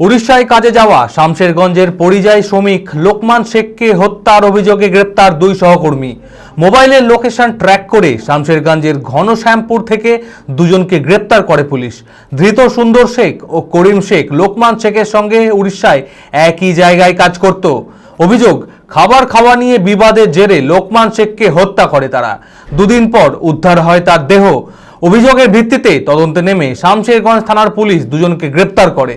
উড়িষ্যায় কাজে যাওয়া শামশেরগঞ্জের পরিযায়ী শ্রমিক লোকমান শেখকে হত্যার অভিযোগে গ্রেপ্তার দুই সহকর্মী। মোবাইলের লোকেশন ট্র্যাক করে শামশেরগঞ্জের ঘনশ্যামপুর থেকে দুজনকে গ্রেপ্তার করে পুলিশ। ধৃত সুন্দর শেখ ও করিম শেখ লোকমান শেখের সঙ্গে উড়িষ্যায় একই জায়গায় কাজ করত। অভিযোগ, খাবার খাওয়া নিয়ে বিবাদের জেরে লোকমান শেখকে হত্যা করে তারা। দুদিন পর উদ্ধার হয় তার দেহ। অভিযোগের ভিত্তিতে তদন্তে নেমে শামশেরগঞ্জ থানার পুলিশ দুজনকে গ্রেপ্তার করে।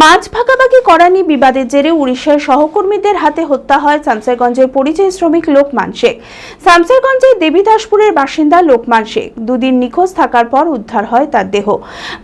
মাছ ভাগাভাগি করা নিয়ে বিবাদের জেরে উড়িষ্যার সহকর্মীদের হাতে হত্যা হয় শামসেরগঞ্জের পরিযায়ী শ্রমিক লোকমান শেখ। শামসেরগঞ্জের দেবীদাসপুরের বাসিন্দা লোকমান শেখ। দুদিন নিখোঁজ থাকার পর উদ্ধার হয় তার দেহ।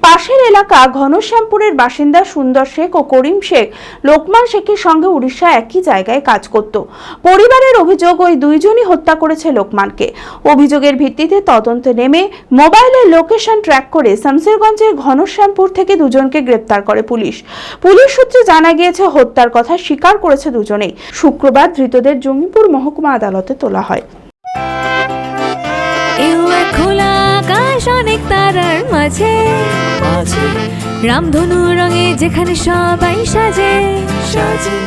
পাশের এলাকা ঘনশ্যামপুরের বাসিন্দা সুন্দর শেখ ও করিম শেখ লোকমান শেখের সঙ্গে উড়িষ্যা একই জায়গায় কাজ করত। পরিবারের অভিযোগ, ওই দুইজনই হত্যা করেছে লোকমানকে। অভিযোগের ভিত্তিতে তদন্তে নেমে মোবাইলের লোকেশন ট্র্যাক করে শামসেরগঞ্জের ঘনশ্যামপুর থেকে দুজনকে গ্রেপ্তার করে পুলিশ। পুলিশ সূত্রে জানা গিয়েছে হত্যার কথা স্বীকার করেছে দুজনেই। শুক্রবার ধৃতদের জঙ্গিপুর মহকুমা আদালতে তোলা হয়। খোলা আকাশ অনেক তারার মাঝে। রামধনু রঙে যেখানে সবাই সাজে সাজে।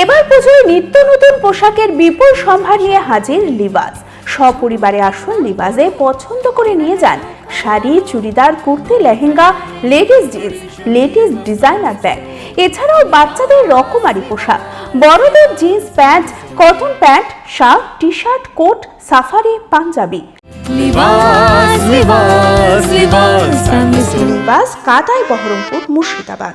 এবার পুজোয় নিত্য নতুন পোশাকের বিপুল সম্ভার নিয়ে হাজির লিবাস। সপরিবারে আসুন লিবাসে পছন্দ করে নিয়ে যান। Sari churidar kurti lehenga ladies jeans ladies designer bag. এছাড়াও বাচ্চাদের রকমারি পোশাক। বড়দের jeans pant cotton pant shirt T shirt coat safari panjabi. Libas কাটাই বহরমপুর মুর্শিদাবাদ।